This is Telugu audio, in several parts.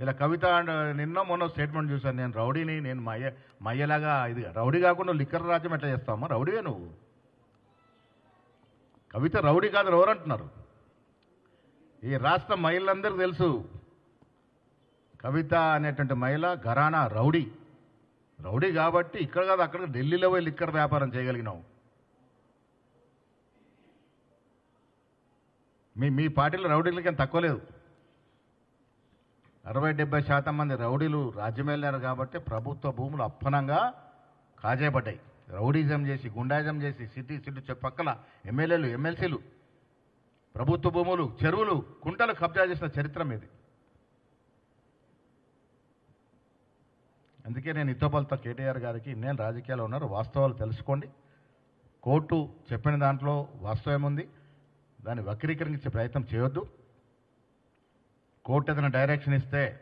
ఇలా కవిత అండ్ నిన్న మొన్న స్టేట్మెంట్ చూశాను. నేను రౌడీని నేను మయ్య మయ్యలాగా ఇది రౌడీ కాకుండా లిక్కర్ రాజ్యం ఎట్లా చేస్తామా రౌడీవే నువ్వు. కవిత రౌడీ కాదు ఎవరంటున్నారు ఈ రాష్ట్ర మహిళలందరికీ తెలుసు కవిత అనేటువంటి మహిళ ఘరానా రౌడీ. రౌడీ కాబట్టి ఇక్కడ కాదు అక్కడ ఢిల్లీలో పోయి లిక్కర్ వ్యాపారం చేయగలిగినావు. మీ మీ పార్టీలో రౌడీలకి ఏం తక్కువ లేదు. అరవై డెబ్బై శాతం మంది రౌడీలు రాజ్యం వెళ్ళారు కాబట్టి ప్రభుత్వ భూములు అప్పనంగా కాజేయబడ్డాయి. రౌడీజం చేసి గుండాయిజం చేసి సిటీ సిటీ పక్కల ఎమ్మెల్యేలు ఎమ్మెల్సీలు ప్రభుత్వ భూములు చెరువులు కుంటలు కబ్జా చేసిన చరిత్ర మీది. అందుకే నేను ఇతోపలతో కేటీఆర్ గారికి నేను రాజకీయాల్లో ఉన్నారు. వాస్తవాలు తెలుసుకోండి. కోర్టు చెప్పిన దాంట్లో వాస్తవం ఉంది దాన్ని వక్రీకరించే ప్రయత్నం చేయొద్దు. కోర్టు ఏదైనా డైరెక్షన్ ఇస్తే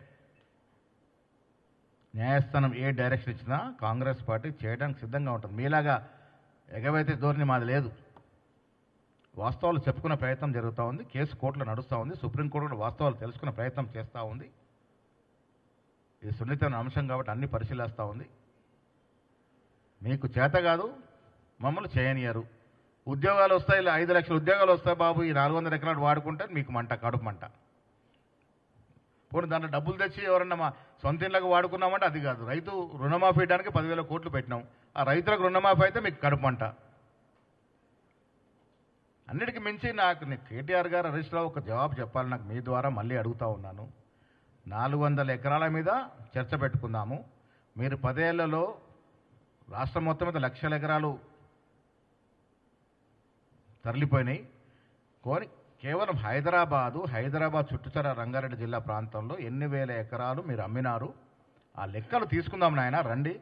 న్యాయస్థానం ఏ డైరెక్షన్ ఇచ్చినా కాంగ్రెస్ పార్టీ చేయడానికి సిద్ధంగా ఉంటుంది. మీలాగా ఎగవైతే ధోరణి మాది లేదు. వాస్తవాలు చెప్పుకునే ప్రయత్నం జరుగుతూ ఉంది. కేసు కోర్టులో నడుస్తూ ఉంది. సుప్రీంకోర్టు కూడా వాస్తవాలు తెలుసుకునే ప్రయత్నం చేస్తూ ఉంది. ఇది సున్నితమైన అంశం కాబట్టి అన్ని పరిశీలిస్తూ ఉంది. మీకు చేత కాదు మమ్మల్ని చేయనియరు. ఉద్యోగాలు వస్తాయి ఇలా ఐదు లక్షల ఉద్యోగాలు వస్తాయి బాబు. ఈ నాలుగు వందల ఎకరాలు వాడుకుంటే మీకు మంట కడుపు మంట. పోనీ దాంట్లో డబ్బులు తెచ్చి ఎవరన్నా మా సొంత ఇళ్ళకి వాడుకున్నామంటే అది కాదు. రైతు రుణమాఫీ ఇవ్వడానికి పదివేల కోట్లు పెట్టినాం. ఆ రైతులకు రుణమాఫీ అయితే మీకు కడుపు మంట. అన్నిటికీ మించి నాకు కేటీఆర్ గారు హరీష్ ఒక జవాబు చెప్పాలి నాకు మీ ద్వారా మళ్ళీ అడుగుతా ఉన్నాను. నాలుగు వందల ఎకరాల మీద చర్చ పెట్టుకుందాము. మీరు పదేళ్ళలో రాష్ట్రం మొత్తం మీద లక్షల ఎకరాలు తరలిపోయినాయి. కోరి కేవలం హైదరాబాదు హైదరాబాద్ చుట్టుచర రంగారెడ్డి జిల్లా ప్రాంతంలో ఎన్ని వేల ఎకరాలు మీరు అమ్మినారు? ఆ లెక్కలు తీసుకుందాం నాయన రండి.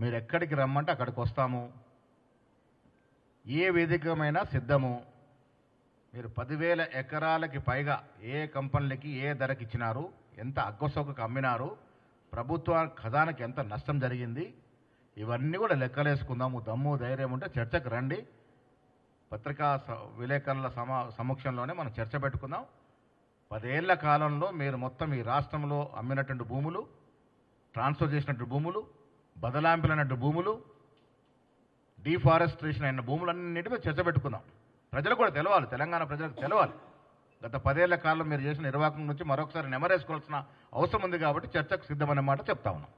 మీరు ఎక్కడికి రమ్మంటే అక్కడికి వస్తాము. ఏ వేదికమైనా సిద్ధము. మీరు పదివేల ఎకరాలకి పైగా ఏ కంపెనీలకి ఏ ధరకి ఇచ్చినారు? ఎంత అగ్గసొక్కకు అమ్మినారు? ప్రభుత్వ ఖజానకి ఎంత నష్టం జరిగింది? ఇవన్నీ కూడా లెక్కలేసుకుందాము. దమ్ము ధైర్యం ఉంటే చర్చకు రండి. పత్రికా స- విలేకరుల సమా సమక్షంలోనే మనం చర్చ పెట్టుకుందాం. పదేళ్ళ కాలంలో మీరు మొత్తం ఈ రాష్ట్రంలో అమ్మినటువంటి భూములు ట్రాన్స్ఫర్ చేసినట్టు భూములు బదలాంపులైనట్టు భూములు డీఫారెస్ట్రేషన్ అయిన భూములన్నింటి మీద చర్చ పెట్టుకుందాం. ప్రజలు కూడా తెలవాలి తెలంగాణ ప్రజలకు తెలవాలి. గత పదేళ్ళ కాలంలో మీరు చేసిన నిర్వాహకం నుంచి మరొకసారి నెమరేసుకోవాల్సిన అవసరం ఉంది కాబట్టి చర్చకు సిద్ధమనే మాట చెప్తా ఉన్నాం.